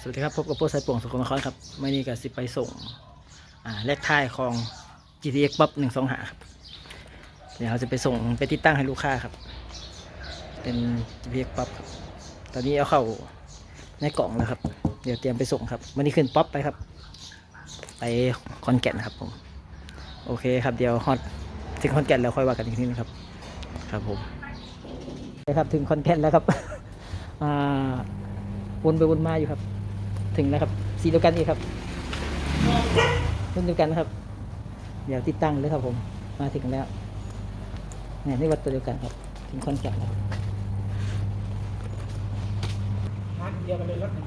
สวัสดีครับ พบกับโป้สายป่วงสกลนครครับมื่อนี้ก็สิไปส่งแลกท้ายของ GTX ป๊อปหนึ่งสองหาครับ เดี๋ยวเราจะไปส่งไปติดตั้งให้ลูกค้าครับ เป็น GTX ป๊อปครับ ตอนนี้เอาเข้าในกล่องแล้วครับ เดี๋ยวเตรียมไปส่งครับวันนี้ขึ้นป๊อปไปครับ ไปคอนแก่นครับผม โอเคครับเดี๋ยวฮอตถึงคอนแก่นแล้วค่อยว่ากันอีกทีนึงครับ ครับผมนะครับถึงคอนแก่นแล้วครับอ่า วนไปวนมาอยู่ครับ ถึงแล้วครับ สีเดียวกันอีกครับรุ่นเดียวกันนะครับ เดี๋ยวติดตั้งเลยครับผม มาถึงแล้วเนี่ยนี่วัดตัวเดียวกันครับ ถึงคอนแก่นแล้วร้านเดียวกันเลยรถหนึ่ง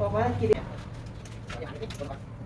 บอกว่ากี่เดียว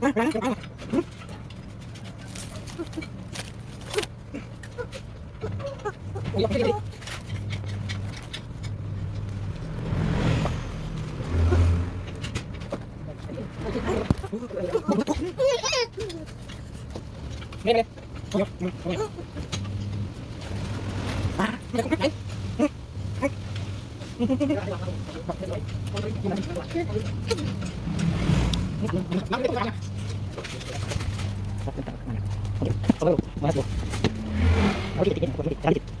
Mira, mira. Mira, mira. Ah, mira, mira. Mira, mira. Mas, Mas, Mas, Mas,